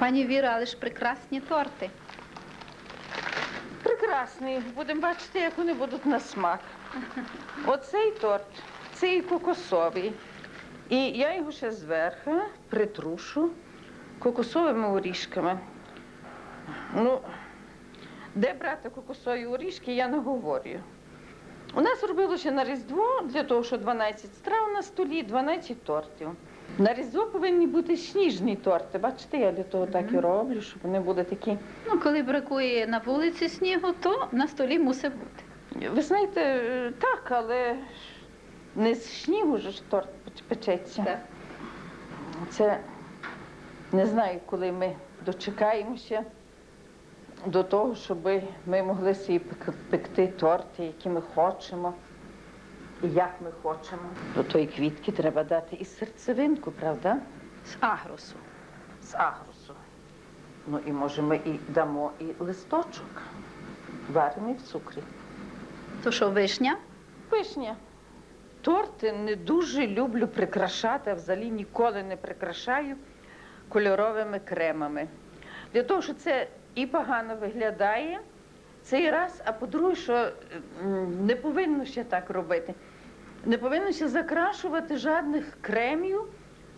Пані Віра, але ж прекрасні торти. Прекрасний. Будемо бачити, як вони будуть на смак. Оцей торт, цей кокосовий. І я його ще зверху притрушу кокосовими оріжками. Ну, де брати кокосові оріжки, я не говорю. У нас робилося на Різдво для того, що 12 страв на столі, 12 тортів. На Різдво повинні бути сніжні торти. Бачите, я для того так і роблю, щоб вони були такі. Ну, коли бракує на вулиці снігу, то на столі мусить бути. Ви знаєте, е, так, але ж не з снігу ж торт печ- печеться. Це не знаю, коли ми дочекаємося до того, щоб ми могли собі пек- пекти торти, які ми хочемо і як ми хочемо. До тої квітки треба дати і серцевинку, правда? З агросу. З агрусу. Ну і може ми і дамо і листочок, варений в цукрі. То що, вишня? Вишня. Торти не дуже люблю прикрашати, а взагалі ніколи не прикрашаю кольоровими кремами. Для того, що це і погано виглядає цей раз, а по-друге, що не повинно ще так робити. Не повинно ще закрашувати жодних кремів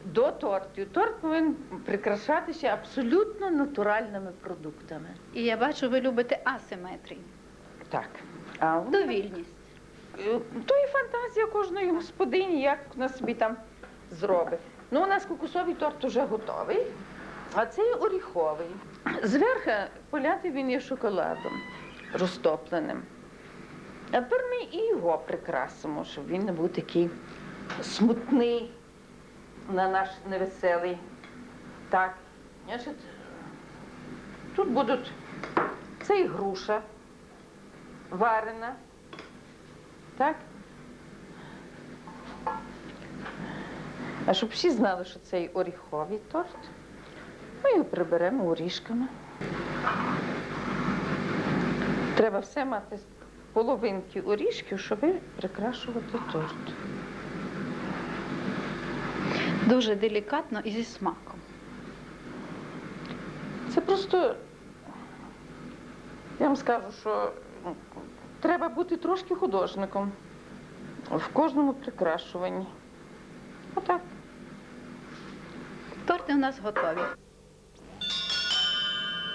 до тортів. Торт повинен прикрашатися абсолютно натуральними продуктами. І я бачу, ви любите асиметрію. Так. А у Довільність. Е, То і фантазія кожної господині, як вона собі там зробить. Ну, у нас кокосовий торт вже готовий, а цей оріховий. Зверху поляти він є шоколадом розтопленим. Тепер ми і його прикрасимо, щоб він не був такий смутний на наш невеселий. Так, значить, тут будуть це і груша варена. Так? А щоб всі знали, що це і оріховий торт, ми його приберемо орішками. Треба все мати половинки орішків, щоб прикрашувати торт. Дуже делікатно і зі смаком. Це просто, я вам скажу, що ну, треба бути трошки художником в кожному прикрашуванні. Отак. Торти у нас готові.